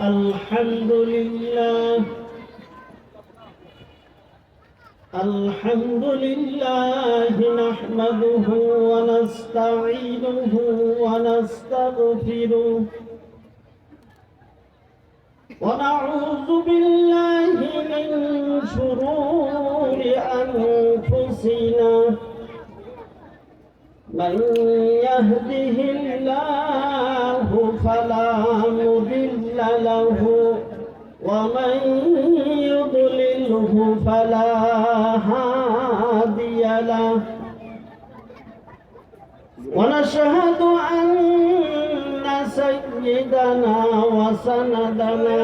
الحمد لله الحمد لله نحمده ونستعينه ونستغفره ونعوذ بالله من شرور أنفسنا من يهده الله فلا مضل له ومن يضلله فلا هادي له. ونشهد أن سيدنا وسندنا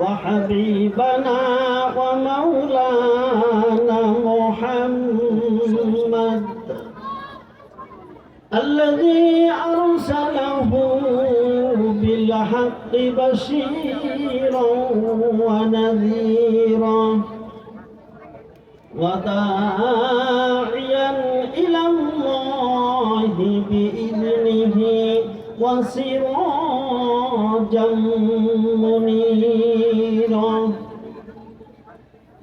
وحبيبنا ومولانا محمد الذي أرسله بالحق بشيرا ونذيرا وداعيا إلى الله بإذنه وسراجا منيرا.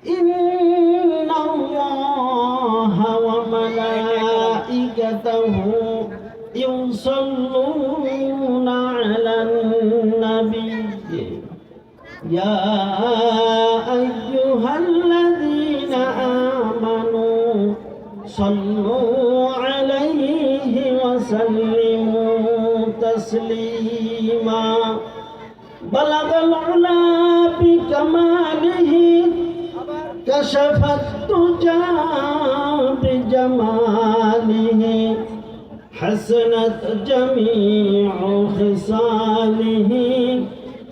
إن الله وملائكته يا أيها الذين آمنوا صلوا عليه وسلموا تسليما. بلغ العلا بكماله كشف الدجى بجماله حسنت جميع خصاله.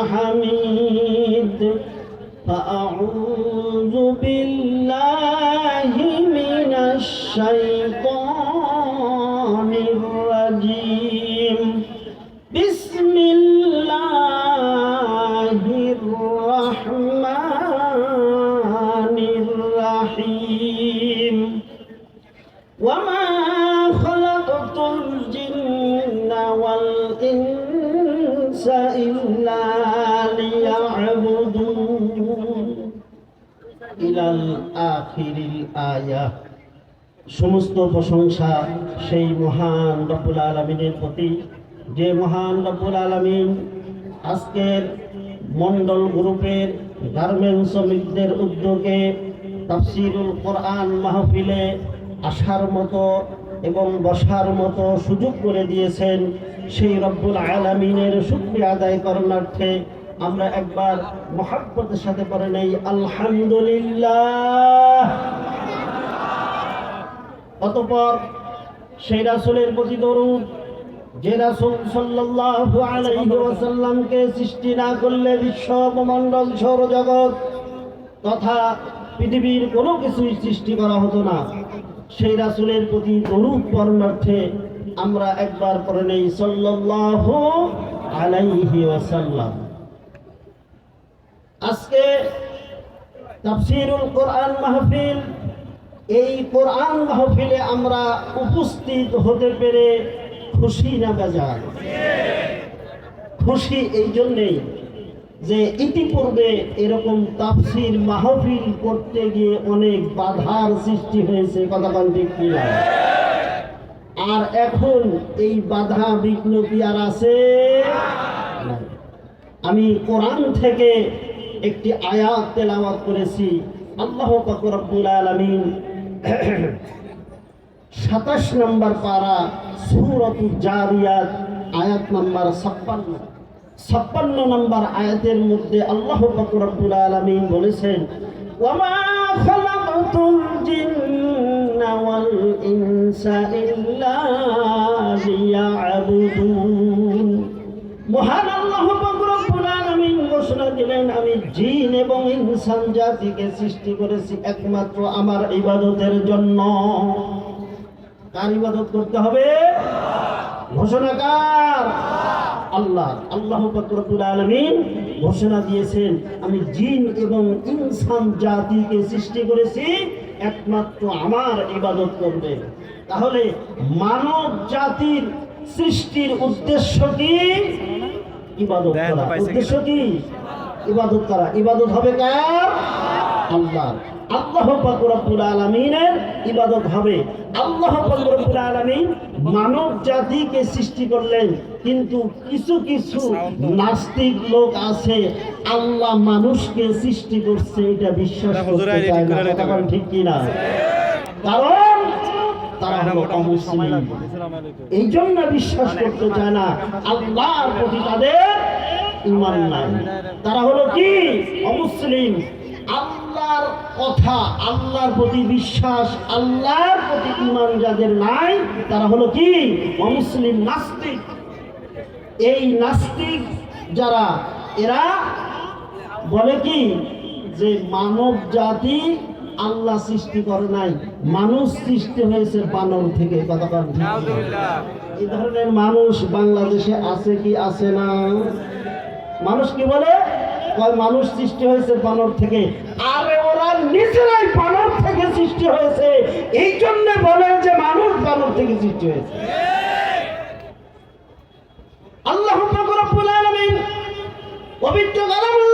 الحميد فأعوذ بالله من الشيطان আখিরিল আয়া। সমস্ত প্রশংসা সেই মহান রব্বুল আলমিনের প্রতি। যে মহান রব্বুল আলমিন আজকের মন্ডল গ্রুপের গার্মেন্ট শ্রমিকদের উদ্যোগে তাফসিরুল কোরআন মাহফিলে আসার মতো এবং বসার মতো সুযোগ করে দিয়েছেন সেই রব্বুল আলমিনের সুক্রিয়া আদায় করণার্থে আমরা একবার মহাব্বতের সাথে পড়ে নেই, আলহামদুলিল্লাহ। অতপর সেই রাসূলের প্রতি দরুদ, যে রাসূল সাল্লাল্লাহু আলাইহি ওয়াসাল্লামকে সৃষ্টি না করলে বিশ্ব মণ্ডল সৌরজগৎ তথা পৃথিবীর কোনো কিছুই সৃষ্টি করা হতো না। সেই রাসুলের প্রতি দরুদ পড়ার্থে আমরা একবার পড়ে নেই, সাল্লাল্লাহু আলাইহি ওয়াসাল্লাম। আজকে তাফসীরুল কোরআন মাহফিল, এই কোরআন মাহফিলে আমরা উপস্থিত হতে পেরে খুশি না বেজার খুশি এই জন্যেই যে ইতিপূর্বে এরকম তাফসির মাহফিল করতে গিয়ে অনেক বাধার সৃষ্টি হয়েছে, কথা বল ঠিক আর এখন এই বাধা বিঘ্ন কি আর আছে? আমি কোরআন থেকে একটি আয়াত তেলাওয়াত করেছি। আল্লাহ পাক রব্বুল আলামিন সাতাশ নম্বর পারা সুরত জারিয়াত, আয়াত নম্বর ছাপ্পান্ন। ছাপ্পান্ন নম্বর আয়াতের মধ্যে আল্লাহ পাক রব্বুল আলামিন বলেছেন মহান ঘোষণা দিলেন আমি জিন এবং ইনসান জাতিকে সৃষ্টি করেছি একমাত্র আমার ইবাদতের জন্য। কার ইবাদত করতে হবে? ঘোষণাকার আল্লাহ। আল্লাহ রব্বুল আলামিন ঘোষণা দিয়েছেন আমি জিন এবং ইনসান জাতিকে সৃষ্টি করেছি একমাত্র আমার ইবাদত করবে। তাহলে মানব জাতির সৃষ্টির উদ্দেশ্য কি? ইবাদত করা। উদ্দেশ্য কি? ইবাদত করা ইবাদত হবে কার আল্লাহ আল্লাহ আলামিনের ইবাদত হবে আল্লাহ আলামিন মানব জাতিকে সৃষ্টি করলেন কিন্তু কিছু কিছু নাস্তিক লোক আছে আল্লাহ মানুষকে সৃষ্টি করছে এটা বিশ্বাস করতে চায় না। ঠিক কি না কারণ তারা হলো অমুসলিম এই জন্য বিশ্বাস করতে চায় না আল্লাহর প্রতি তাদের ইমান নাই। তারা হলো কি? অমুসলিম। আল্লাহর কথা, আল্লাহর প্রতি বিশ্বাস, আল্লাহর প্রতি ইমান যাদের নাই, তারা হলো কি? অমুসলিম নাস্তিক। এই নাস্তিক যারা, এরা বলে কি? যে মানব জাতি আল্লাহ সৃষ্টি করে নাই। মানুষ সৃষ্টি হয়েছে বানর থেকে কতক্ষণ এই ধরনের মানুষ বাংলাদেশে আছে কি আছে না? মানুষ কি বলে? মানুষ সৃষ্টি হয়েছে বানর থেকে। আরে ওরা নিজেরাই বানর থেকে সৃষ্টি হয়েছে। এই জন্য বলে যে মানুষ বানর থেকে সৃষ্টি হয়েছে। আল্লাহ পবিত্র কালামুল্লাহ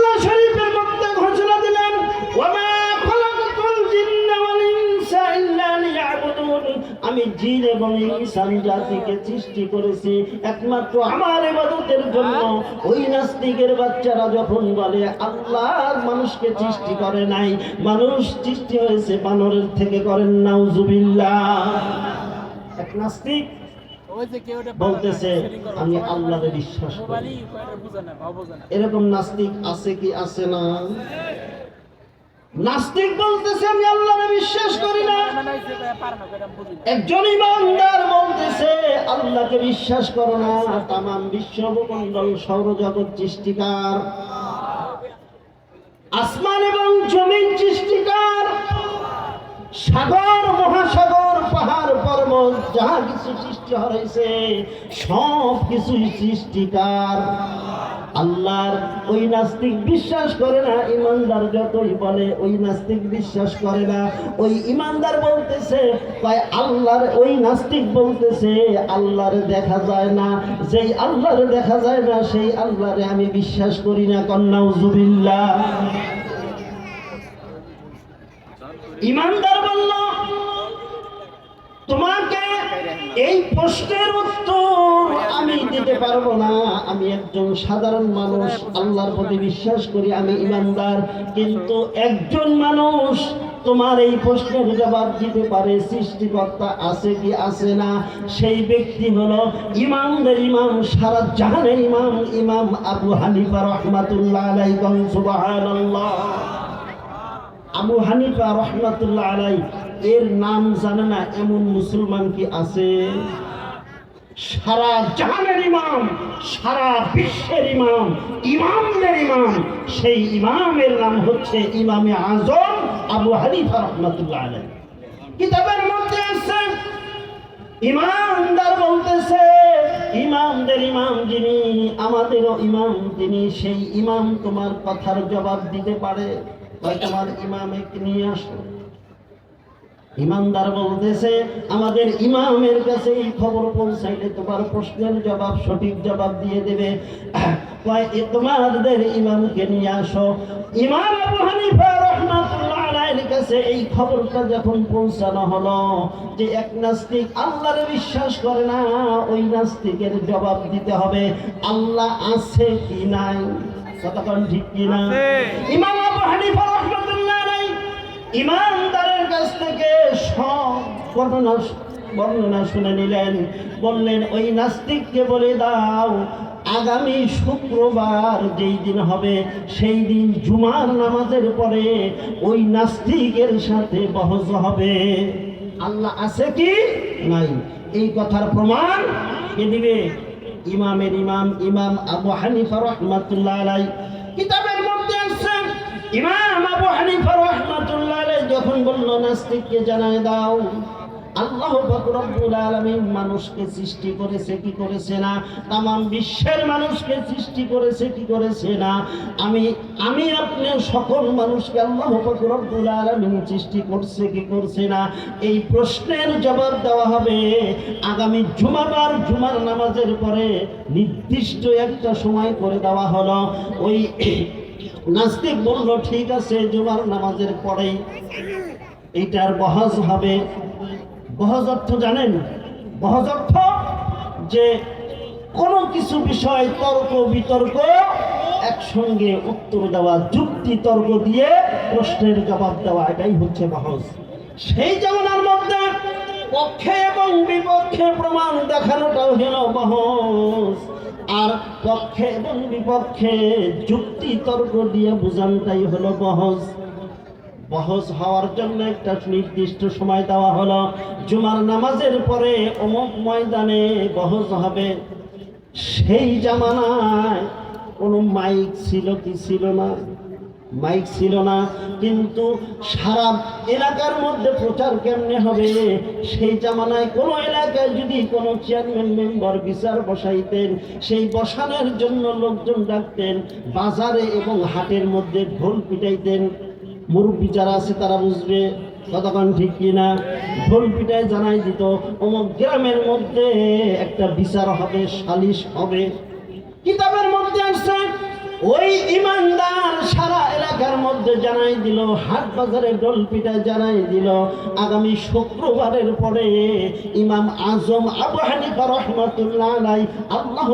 আমি জিন এবং ইনসান জাতিকে সৃষ্টি করেছি। একমাত্র আমার ইবাদতের জন্য ওই নাস্তিকের বাচ্চারা যখন বলে আল্লাহ মানুষকে সৃষ্টি করে নাই, মানুষ সৃষ্টি হয়েছে বানরের থেকে করেন, নাউজুবিল্লাহ। এক নাস্তিক বলতেছে, আমি আল্লাহরে বিশ্বাস করি। এরকম নাস্তিক আছে কি আছে না? নাস্তিক বলতেছে, আমি আল্লাহরে বিশ্বাস করি না। একজন ইমানদার বলতেছে, আল্লাহকে বিশ্বাস করো না তাম বিশ্বমন্ডল সৌরজগৎ সৃষ্টিকার। আসমান এবং জমিন সৃষ্টিকার। সাগর, মহাসাগর, পাহাড়, পর্বত, যা কিছু সৃষ্টি হয়েছে, সব কিছুই সৃষ্টিকার। আল্লাহর ওই নাস্তিক বিশ্বাস করে না, ইমানদার যতই বলে, ওই নাস্তিক বিশ্বাস করে না। ওই ইমানদার বলতেছে, তাই আল্লাহর ওই নাস্তিক বলতেছে, আল্লাহর দেখা যায় না। যেই আল্লাহর দেখা যায় না, সেই আল্লাহরে আমি বিশ্বাস করি না কন্যাউজুবিল্লাহ ইমানদার বলল, তোমাকে এই প্রশ্নের উত্তর আমি দিতে পারব না। আমি একজন সাধারণ মানুষ, আল্লাহর প্রতি বিশ্বাস করি আমি ইমানদার। কিন্তু একজন মানুষ তোমার এই প্রশ্নের জবাব দিতে পারে, সৃষ্টিকর্তা আছে কি আছে না? সেই ব্যক্তি হলো ইমামদের ইমাম, সারা জাহানের ইমাম ইমাম আবু হানিফা রহমাতুল্লাহ আলাইকুম আবু হানিফা রহমাতুল্লাহ আলাই এর নাম জানে না এমন মুসলমান কি আছে? সারা জাহানের ইমাম, সারা বিশ্বের ইমাম, ইমামদের ইমাম, সেই ইমামের নাম হচ্ছে ইমামে আজম আবু হানিফা রহমাতুল্লাহ আলাই কিতাবের মধ্যে আছে ইমামদার বলতেছে, ইমামদের ইমাম যিনি, আমাদেরও ইমাম তিনি, সেই ইমাম তোমার কথার জবাব দিতে পারে। তোমার ইমামে নিয়ে আসো। ইমানদার বলতেছে আমাদের ইমামের কাছে এই খবর পৌঁছাইলে তোমার প্রশ্নের জবাব সঠিক জবাব দিয়ে দেবে। তোমাদের ইমামকে নিয়ে আসো। ইমাম আবু হানিফা রহমাতুল্লাহ আলাইহির কাছে এই খবরটা যখন পৌঁছানো হলো যে এক নাস্তিক আল্লাহরে বিশ্বাস করে না ওই নাস্তিকের জবাব দিতে হবে আল্লাহ আছে কি নাই? কতক্ষণ ঠিক কি না? ইমাম আবু হানিফা ইমানদারের কাছ থেকে সব ঘটনা বর্ণনা শুনে নিলেন। বললেন, ওই নাস্তিককে বলে দাও, আগামী শুক্রবার যেই দিন হবে, সেই দিন জুমার নামাজের পরে ওই নাস্তিকের সাথে বহজ হবে। আল্লাহ আছে কি? নাই। এই কথার প্রমাণ কে দিবে? ইমামের ইমাম ইমাম আবু হানিফা রহমাতুল্লাহ কিতাবের ইমাম আবু হানিফা রহমাতুল্লাহ যখন বলল, নাস্তিককে জানায় দাও, আল্লাহ রব্বুল আলামিন মানুষকে সৃষ্টি করেছে কি করেছে না? তামাম বিশ্বের মানুষকে সৃষ্টি করেছে কি করেছে না? আমি আমি আপনি সকল মানুষকে আল্লাহ রব্বুল আলামিন সৃষ্টি করছে কি করছে না? এই প্রশ্নের জবাব দেওয়া হবে আগামী জুমাবার জুমার নামাজের পরে নির্দিষ্ট একটা সময় করে দেওয়া হলো। ওই নাস্তিক বলল ঠিক আছে, জুমার নামাজের পরেই। এইটার বহজ হবে। বহজ অর্থ জানেন? বহজ অর্থ যে কোনো কিছু বিষয় তর্ক, বিতর্ক একসঙ্গে উত্তর দেওয়া, যুক্তি তর্ক দিয়ে প্রশ্নের জবাব দেওয়া, এটাই হচ্ছে বহজ। সেই জামানার মধ্যে পক্ষে এবং বিপক্ষে প্রমাণ দেখানোটাও হল বহজ। আর পক্ষে এবং বিপক্ষে যুক্তি তর্ক দিয়ে বোঝানটাই হলো বহজ। বহজ হওয়ার জন্য একটা নির্দিষ্ট সময় দেওয়া হলো। জুমার নামাজের পরে অমুক ময়দানে বহজ হবে। সেই জামানায় কোনো মাইক ছিল কি ছিল না? মাইক ছিল না, কিন্তু সারা এলাকার মধ্যে প্রচার কেমনে হবে? সেই জামানায় কোনো এলাকায় যদি কোনো চেয়ারম্যান, মেম্বার বিচার বসাইতেন, সেই বসানোর জন্য লোকজন ডাকতেন, বাজারে এবং হাটের মধ্যে ঢোল পিটাইতেন। মুরব্বী যারা আছে তারা বুঝবে কতক্ষণ ঠিক কিনা। ঢোল পিটায় জানাই দিত, অমুক গ্রামের মধ্যে একটা বিচার হবে, সালিশ হবে। কিতাবের মধ্যে আসছে ওই ইমানদার সারা এলাকার মধ্যে জানাই দিল, হাট বাজারে ডোল পিটায় জানাই দিল। আগামী শুক্রবারের পরে ইমাম আজম আবু হানিফা রহমাতুল্লাহ আলাই আল্লাহ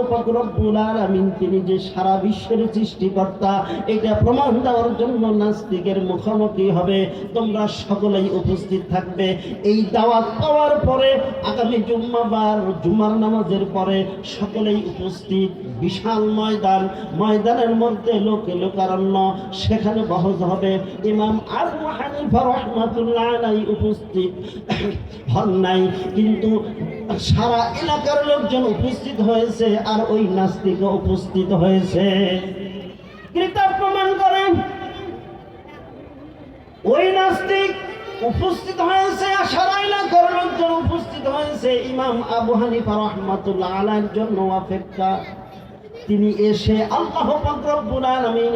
আলামিন তিনি যে সারা বিশ্বের সৃষ্টিকর্তা, এটা প্রমাণ দেওয়ার জন্য নাস্তিকের মুখোমুখি হবে। তোমরা সকলেই উপস্থিত থাকবে। এই দাওয়াত পাওয়ার পরে আগামী জুম্মাবার, জুমার নামাজের পরে সকলেই উপস্থিত। বিশাল ময়দান, ময়দানের মধ্যে লোকে লোকারণ্য, সেখানে বহজ হবে। ইমাম আবু হানিফা রহমাতুল্লাহ আলাই উপস্থিত। হন নাই, কিন্তু সারা এলাকার লোকজন উপস্থিত হয়েছে আর ওই নাস্তিক উপস্থিত হয়েছে। কিতাব প্রমাণ করেন, ওই নাস্তিক উপস্থিত হয়েছে সারা এলাকার লোকজন উপস্থিত হয়েছে। ইমাম আবু হানিফা রহমাতুল্লাহ আলাইর জন্য অপেক্ষা। তিনি এসে আল্লাহ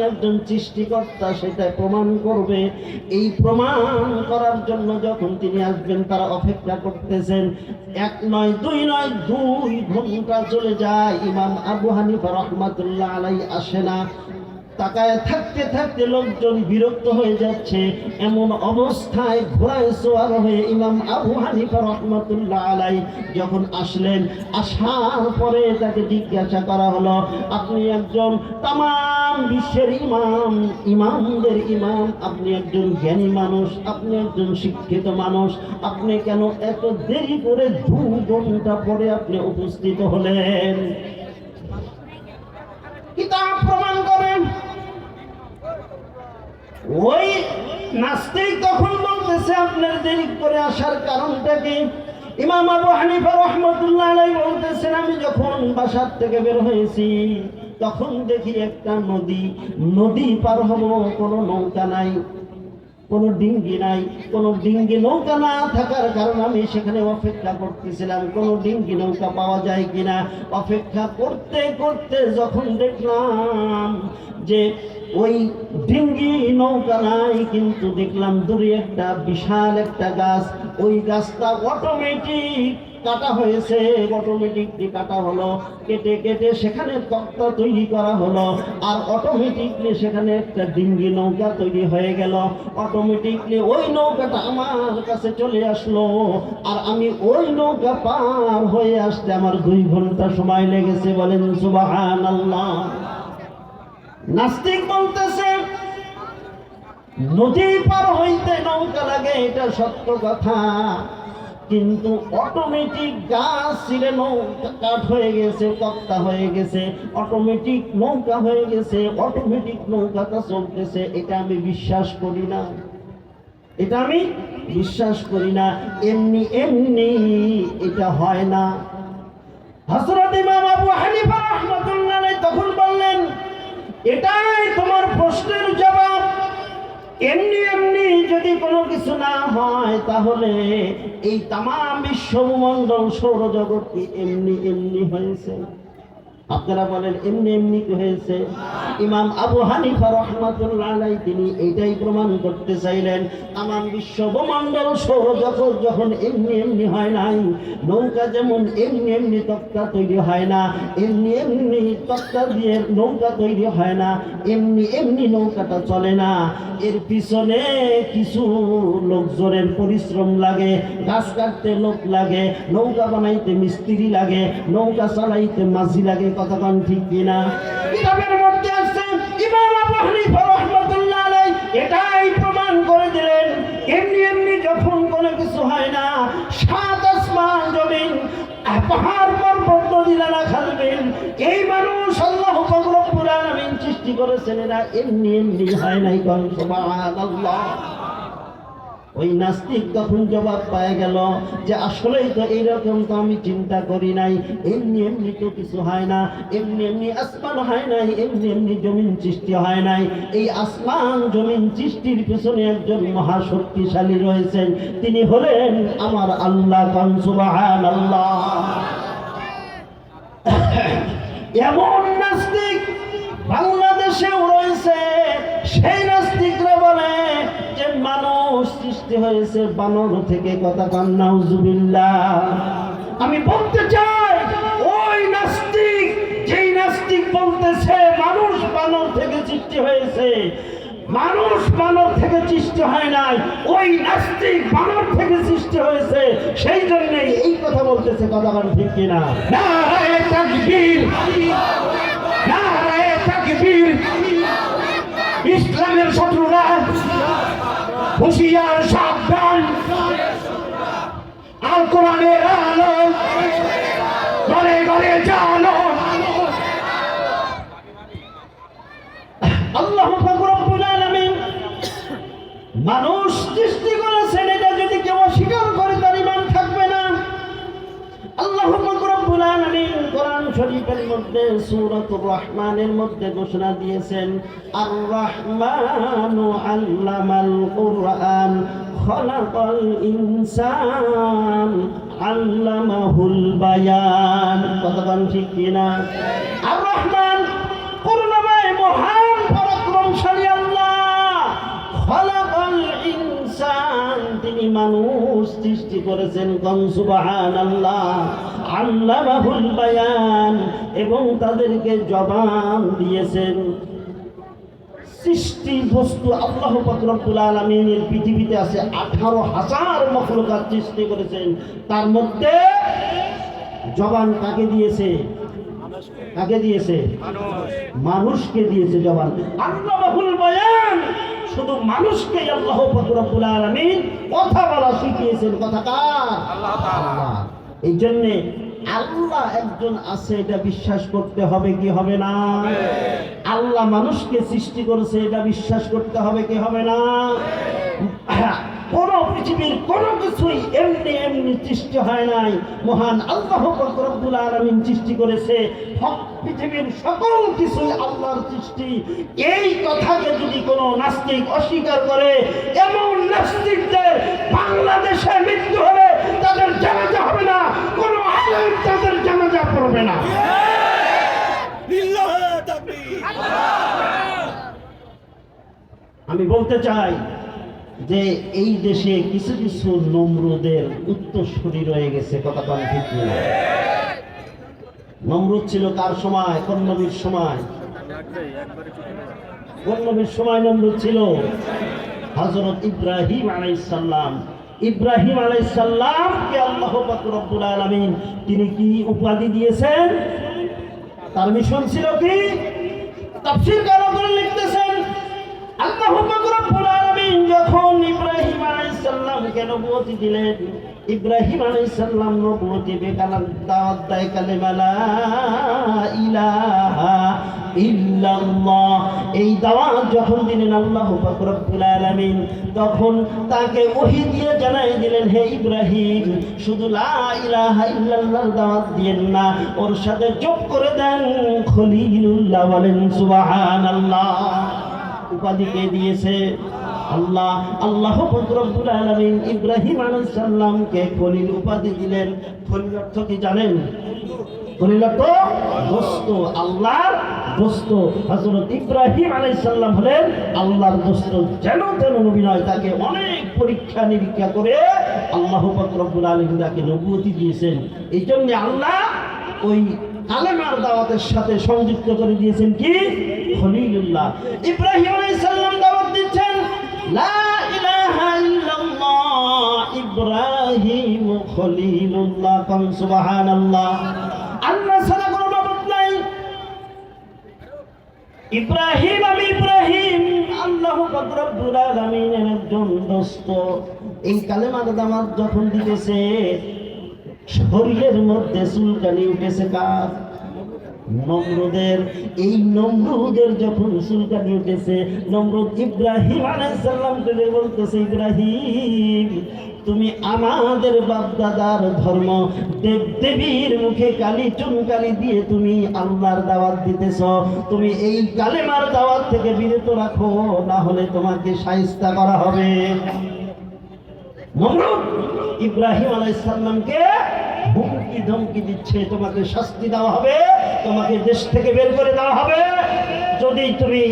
একজন সৃষ্টিকর্তা সেটা প্রমাণ করবে। এই প্রমাণ করার জন্য যখন তিনি আসবেন, তারা অপেক্ষা করতেছেন। এক নয়, দুই নয়, দুই ঘণ্টা চলে যায়। ইমাম আবু হানিফা রহমাতুল্লাহ আলাই আসে না। তাকায় থাকতে থাকতে লোকজন বিরক্ত হয়ে যাচ্ছে। এমন অবস্থায় ঘোড়ায় সোয়ার হয়ে ইমাম আবু হানিফা রহমতুল্লাহ আলাই যখন আসলেন, আসার পরে তাকে জিজ্ঞাসা করা হলো, আপনি একজন তাম বিশ্বের ইমাম, ইমামদের ইমাম, আপনি একজন জ্ঞানী মানুষ, আপনি একজন শিক্ষিত মানুষ, আপনি কেন এত দেরি করে দু ঘণ্টা পরে আপনি উপস্থিত হলেন? কিতাব প্রমাণ ওই নাস্তিক তখন বলতেছে, আপনার দেরি করে আসার কারণটা কি? ইমাম আবু হানিফা রহমতুল্লাহ আলাই বলতেছেন, আমি যখন বাসার থেকে বের হয়েছি, তখন দেখি একটা নদী নদী পার হব কোনো নৌকা নাই। কোনো ডিঙ্গি নাই, কোনো ডিঙ্গি নৌকা না থাকার কারণে আমি সেখানে অপেক্ষা করতেছিলাম, কোনো ডিঙ্গি নৌকা পাওয়া যায় কিনা। অপেক্ষা করতে করতে যখন দেখলাম যে ওই ডিঙ্গি নৌকা নাই, কিন্তু দেখলাম দূরে একটা বিশাল একটা গাছ। ওই গাছটা অটোমেটিক কাটা হয়েছে অটোমেটিকলি কাটা হলো। কেটে কেটে সেখানে তক্তা তৈরি করা হলো। আর অটোমেটিকলি সেখানে একটা ডিঙ্গি নৌকা তৈরি হয়ে গেল। অটোমেটিকলি ওই নৌকাটা আমার কাছে চলে আসলো। আর আমি ওই নৌকা পার হয়ে আসতে আমার দুই ঘণ্টা সময় লেগেছে, বলেন সুবাহান আল্লাহ নাস্তিক বলতেছে, নদী পার হইতে নৌকা লাগে, এটা সত্য কথা। কিন্তু অটোমেটিক গাছ ছিঁড়ে নৌকা কাঠ হয়ে গেছে, তক্তা হয়ে গেছে অটোমেটিক নৌকা হয়ে গেছে অটোমেটিক নৌকাটা চলতেছে, এটা আমি বিশ্বাস করি না। এটা আমি বিশ্বাস করি না। এমনি এমনি এটা হয় না। হযরত ইমাম আবু হানিফা রাহমাতুল্লাহ তখন বললেন, এটাই তোমার প্রশ্নের এমনি এমনি যদি কোনো কিছু না হয়, তাহলে এই তাম বিশ্বমণ্ডল সৌরজগৎ কি এমনি এমনি হয়েছে? আপনারা বলেন, এমনি এমনি হয়েছে। ইমাম আবু হানিফা রহমাতুল্লাহ তিনি এইটাই প্রমাণ করতে চাইলেন, আমার বিশ্ব ব্রহ্মাণ্ডল সৌরজগৎ যখন এমনি এমনি হয় নাই, নৌকা যেমন এমনি এমনি তক্তা তৈরি হয় না, এমনি এমনি তক্তা দিয়ে নৌকা তৈরি হয় না, এমনি এমনি নৌকাটা চলে না, এর পিছনে কিছু লোকজনের পরিশ্রম লাগে, গাছ কাটতে লোক লাগে, নৌকা বানাইতে মিস্ত্রি লাগে, নৌকা চালাইতে মাঝি লাগে কথা ঠিক কিনা? কিতাবের মধ্যে আছে, ইমাম আবু হানিফা রাহমাতুল্লাহ আলাইহি, এটাই প্রমাণ করে দিলেন, এমনি এমনি যখন কোনো কিছু হয় না, সাত আসমান জমিন, পাহাড় পর্বত নদী নালা খালবেন, এই মানুষ আল্লাহ রব্বুল আলামিন সৃষ্টি করেছেন, এরা এমনি এমনি হয় নাই কোন, সুবহানাল্লাহ। ওই নাস্তিক তখন জবাব পায় গেল যে আসলেই তো এইরকম তো আমি চিন্তা করি নাই। এমনি এমনি তো কিছু হয় না, এমনি এমনি আসমান হয় নাই, এমনি এমনি জমিন সৃষ্টি হয় নাই। এই আসমান জমিন সৃষ্টির পেছনে একজন মহাশক্তিশালী রয়েছেন। তিনি হলেন আমার আল্লাহ সুবহানাল্লাহ। এমন নাস্তিক বাংলাদেশেও রয়েছে, সেই নাস্তিকরা বলে যে মানুষ সৃষ্টি হয়েছে বানর থেকে কথা কান্নাউজুবিল্লাহ আমি বলতে চাই, ওই নাস্তিক, যেই নাস্তিক বলতেছে, মানুষ বানর থেকে সৃষ্টি হয়েছে। মানুষ বানর থেকে সৃষ্টি হয় নাই, ওই নাস্তিক বানর থেকে সৃষ্টি হয়েছে, সেই জন্যই এই কথা বলতেছে, কথা ঠিক কিনা? ইসলামের শত্রুরা হুশিয়ার সাবধান। আল কোরআনের আলো ঘরে ঘরে জানো আল্লাহ রব্বুল আলামিন মানুষ সৃষ্টি করেছেন এটা যদি কেউ অস্বীকার করে তার ইমান থাকবে না। আল্লাহ রব্বুল আলামিন শরীফের মধ্যে সূরাতুর রহমানের মধ্যে ঘোষণা দিয়েছেন আর রহমানু আল্লামাল কুরআন, খলাকাল ইনসান আল্লামাহুল বায়ান। কতক্ষণ ঠিক কিনা? আর রহমান করুণাময় মহান পরাক্রমশালী আল্লাহ খলাকাল ইনসান তিনি মানুষ সৃষ্টি করেছেন কন সুবহানাল্লাহ। আল্লামাহুল বায়ান এবং তাদেরকে জবান দিয়েছেন। সৃষ্টি বস্তু আল্লাহ পাক রব্বুল আলামিনের পৃথিবীতে আছে আঠারো হাজার মখলুকাত সৃষ্টি করেছেন। তার মধ্যে জবান কাকে দিয়েছে? কাকে দিয়েছে? মানুষকে দিয়েছে জবান। আল্লাহুল বয়ান শুধু মানুষকে আল্লাহ আব্দুল আলামিন কথা বলা শিখিয়েছেন। কথা কার? এই জন্যে আল্লাহ। একজন আছে এটা বিশ্বাস করতে হবে কি হবে না? আল্লাহ মানুষকে সৃষ্টি করেছে এটা বিশ্বাস করতে হবে কি হবে না? কোন পৃথিবীর কোন কিছুই এমনি এমনি সৃষ্টি হয় নাই। মহান আল্লাহ রব্বুল আলামিন সৃষ্টি করেছে। পৃথিবীর সকল কিছুই আল্লাহর সৃষ্টি। এই কথাকে যদি কোনো নাস্তিক অস্বীকার করে এমন নাস্তিকদের বাংলাদেশে মৃত্যু হলে তাদের জানাজা হবে না কোনো আলেম তাদের জানাজা পড়বে না। আমি বলতে চাই যে এই দেশে কিছু কিছু নমরুদের উত্তরসূরি রয়ে গেছে, কথা কম ঠিক নমরুদ ছিল কার সময়? কোন নবীর সময়। কোন নবীর সময় নমরুদ ছিল হযরত ইব্রাহিম আলাইসাল্লাম ইব্রাহিম আলাইসাল্লামকে আল্লাহ রব্বুল আলামিন তিনি কি উপাধি দিয়েছেন? তার মিশন ছিল কি? তাফসীর কারকরা লিখতেছেন? আল্লাহ আলামিন যখন ইব্রাহিম আলাইহিস সালামকে নবুয়তি দিলেন, ইব্রাহিম আলাইসাল্লাম নবুয়তি বেকালাম, দাওয়াত দেয় কালেমা লা ইলাহা ইল্লাল্লাহ। এই দাওয়াত যখন দিলেন আল্লাহ পাক রব্বুল আলামিন, তখন তাকে ওহী দিয়ে জানাই দিলেন, হে ইব্রাহিম, শুধু লা ইলাহা ইল্লাল্লাহর দাওয়াত দিয়েন না, ওর সাথে যোগ করে দেন, খলিলুল্লাহ বলেন সুবহানাল্লাহ। উপাধি কে দিয়েছে? আল্লাহ আল্লাহ ইব্রাহিম আলাইহিস খলিল উপাধি দিলেন। খলিল অর্থ কি জানেন? খলিল অর্থ দোস্ত আল্লাহর দোস্ত ইব্রাহিম হলেন আল্লাহর দোস্ত যেন তেন তাকে অনেক পরীক্ষা নিরীক্ষা করে আল্লাহ রব্বুল আলামিন তাকে দিয়েছেন। এই জন্য আল্লাহ ওই কালেমার দাওয়াতের সাথে সংযুক্ত করে দিয়েছেন কি? খলিলুল্লাহ। ইব্রাহিম আলাইহিস লা ইলাহা ইল্লাল্লাহ, ইব্রাহিম খলিলুল্লাহ, কাম সুবহানাল্লাহ। আল্লাহ ছাড়া কোনো মাবুদ নাই। ইব্রাহিম আমি ইব্রাহিম, আল্লাহ রব্বুল আলামিনের একজন দোস্ত। এই কালেমার দাওয়াত যখন দিতেছে, শরীরের মধ্যে চুলকানি উঠেছে কার? নমরুদের, এই নমরুদের যখন চুলকানি উঠেছে, নমরুদ ইব্রাহিম আলাইসাল্লামকে বলতেছে, ইব্রাহিম, তুমি আমাদের বাপদাদার ধর্ম দেব দেবীর মুখে কালি চুনকালি দিয়ে তুমি আল্লাহর দাওয়াত দিতেছ। তুমি এই কালেমার দাওয়াত থেকে বিরত রাখো, না হলে তোমাকে সাহিস্তা করা হবে। নমরুদ ইব্রাহিম আলাইসাল্লামকে হুমকি ধমকি দিচ্ছে? তোমাকে শাস্তি দেওয়া হবে। তোমাকে দেশ থেকে বের করে দেওয়া হবে। যদি তুমি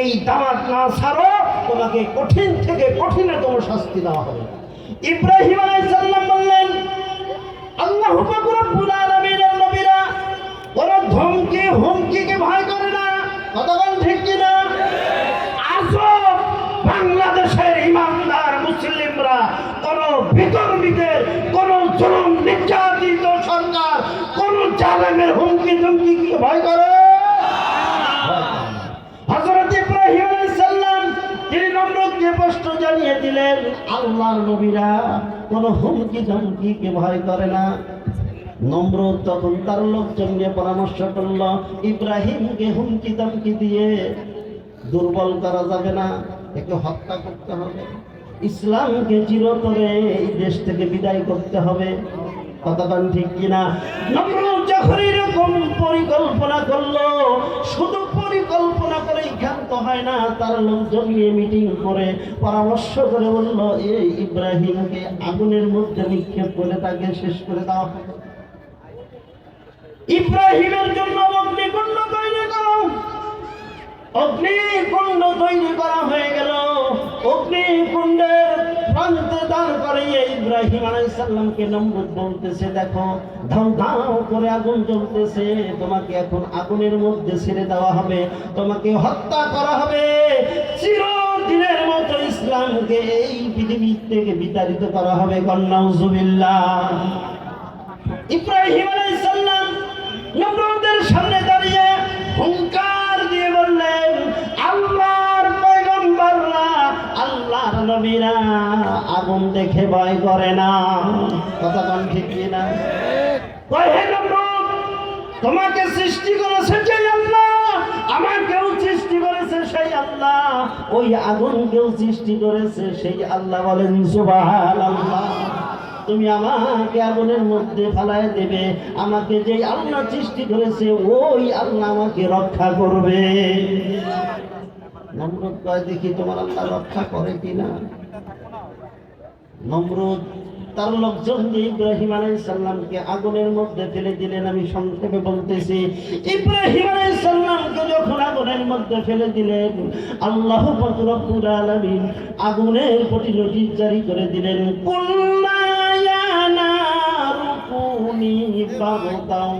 এই দাওয়াত না ছাড়ো, তোমাকে কঠিন থেকে কঠিনতম শাস্তি দেওয়া হবে। ইব্রাহিম আলাইসাল্লাম বললেন, আল্লাহ রব্বুল নবীরা ধমকি, হুমকিকে ভয় করে না। কতক্ষণ ঠিক কিনা? আজও বাংলাদেশের ইমানদার মুসলিমরা কোন বিতর্মীদের জালেমের হুমকি ধমকি কি, ভয় করে? হযরত ইব্রাহিম তিনি নমরুদকে প্রশ্ন জানিয়ে দিলেন, আল্লাহর নবীরা হুমকি ধমকিকে ভয় করে না। তখন তার লোকজন নিয়ে পরামর্শ ইব্রাহিমকে হুমকি ধমকি দিয়ে দুর্বল করা যাবে না, একে হত্যা করতে হবে। ইসলামকে চিরতরে এই দেশ থেকে বিদায় করতে হবে। কতক্ষণ ঠিক কিনা? নমরুদ যখন এরকম পরিকল্পনা করল, শুধু পরিকল্পনা করে ক্ষান্ত হয় না, তার লোকজন নিয়ে মিটিং করে, পরামর্শ করে বলল এই ইব্রাহিমকে আগুনের মধ্যে নিক্ষেপ করে তাকে শেষ করে দেওয়া ইব্রাহিমের জন্য অগ্নিকুণ্ড অগ্নিকুণ্ড তৈরি করা হয়ে গেল। অগ্নিকুণ্ডের প্রান্তে দাঁড় করিয়ে ইব্রাহিম আলাইসাল্লামকে নমরুদ বলতেছে, দেখো, ধাও ধাও করে আগুন জ্বলতেছে। তোমাকে এখন আগুনের মধ্যে ছেড়ে দেওয়া হবে। তোমাকে হত্যা করা হবে। চিরদিনের মতো ইসলামকে এই পৃথিবী থেকে বিতাড়িত করা হবে কন্যাউজুবিল্লাহ ইব্রাহিম আলাইসাল্লাম নমরুদের নবীরা আগুন দেখে ভয় করে না। কথা কন ঠিক না কয়, হে নমরুদ তোমাকে সৃষ্টি করেছে সেই আল্লাহ? আমাকেও সৃষ্টি করেছে সেই আল্লাহ। ওই আগুনকেও সৃষ্টি করেছে সেই আল্লাহ বলেন, সুবহানাল্লাহ। তুমি আমাকে আগুনের মধ্যে ফেলায় দেবে। আমাকে যে আল্লাহ সৃষ্টি করেছে, ওই আল্লাহ আমাকে রক্ষা করবে। নমরুদ কয়, দেখি তোমার আল্লাহ রক্ষা করে কিনা? নমরুদ তার লোকজন দিয়ে ইব্রাহিম আলাইসাল্লামকে আগুনের মধ্যে ফেলে দিলেন, আমি সংক্ষেপে বলতেছি, ইব্রাহিম আলাইসাল্লামকে যখন আগুনের মধ্যে ফেলে দিলেন, আল্লাহ রব্বুল আলামিন আগুনের প্রতি নোটিশ জারি করে দিলেন, কুল্লা ইয়া নারু কুনি বারদাও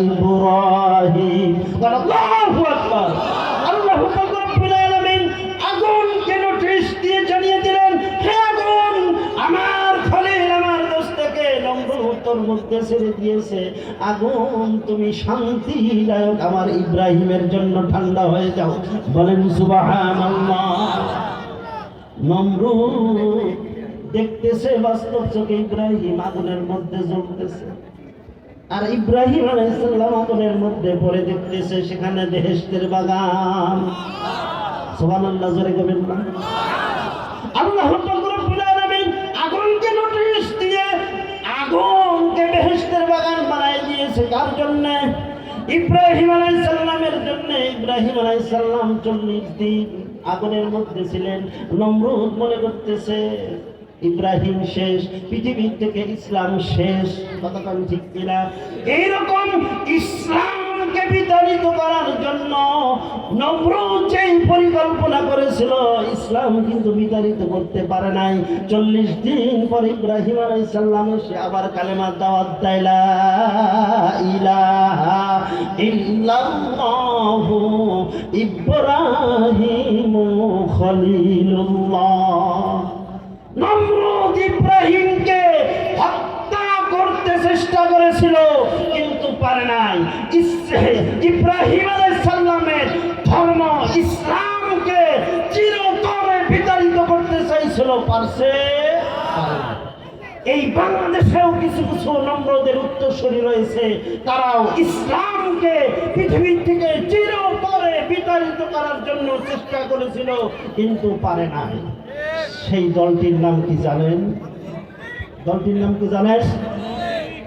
ইব্রাহিম আল্লাহু আকবার আল্লাহু পাক রব্বুল আলামিন আগুনকে দিয়ে জানিয়ে দিলেন, হে আগুন, আমার খলিল আমার দোস্তকে নমরুদ তোর মধ্যে ছেড়ে দিয়েছে। আগুন, তুমি শান্তিদায়ক আমার ইব্রাহিমের জন্য ঠান্ডা হয়ে যাও। বলেন, সুবহানাল্লাহ। নমরুদ দেখতেছে, বাস্তব চোখে ইব্রাহিম আগুনের মধ্যে জ্বলতেছে। আর ইব্রাহিম আলাইসাল্লাম আগুনের মধ্যে পড়ে দেখতেছে, সেখানে দেহেস্তের বাগান। সুবহানাল্লাহ, জোরে কবেন না আল্লাহ আগুনকে নোটিশ আগুনকে বেহেশতের বাগান বানায় দিয়েছে। কার জন্য? ইব্রাহিম আলাইহিস সালামের জন্য। ইব্রাহিম আলাইহিস সালাম চল্লিশ দিন আগুনের মধ্যে ছিলেন, নমরুদ মনে করতেছে। ইব্রাহিম শেষ পৃথিবীর থেকে ইসলাম শেষ আমি ঠিক কিনা? এইরকম ইসলামকে বিতাড়িত করার জন্য নমরুদ যেই পরিকল্পনা করেছিল, ইসলাম কিন্তু বিতাড়িত করতে পারে নাই। চল্লিশ দিন পর ইব্রাহিম আলাইসাল্লাম এসে আবার কালেমা দাওয়াত দেয়, লা ইলাহা ইল্লাল্লাহু ইব্রাহিম খলিলুল্লাহ। করেছিল কিন্তু পারে নাই। ইব্রাহিম সালামের ধর্ম ইসলামকে চিরতরে বিতাড়িত করতে চাইছিল পারছে? এই বাংলাদেশেও কিছু কিছু নম্রদের উত্তরসূরি রয়েছে। তারাও ইসলামকে পৃথিবীর থেকে চিরতরে বিতাড়িত করার জন্য চেষ্টা করেছিল, কিন্তু পারে নাই। সেই দলটির নাম কি জানেন? দলটির নাম কি জানেন?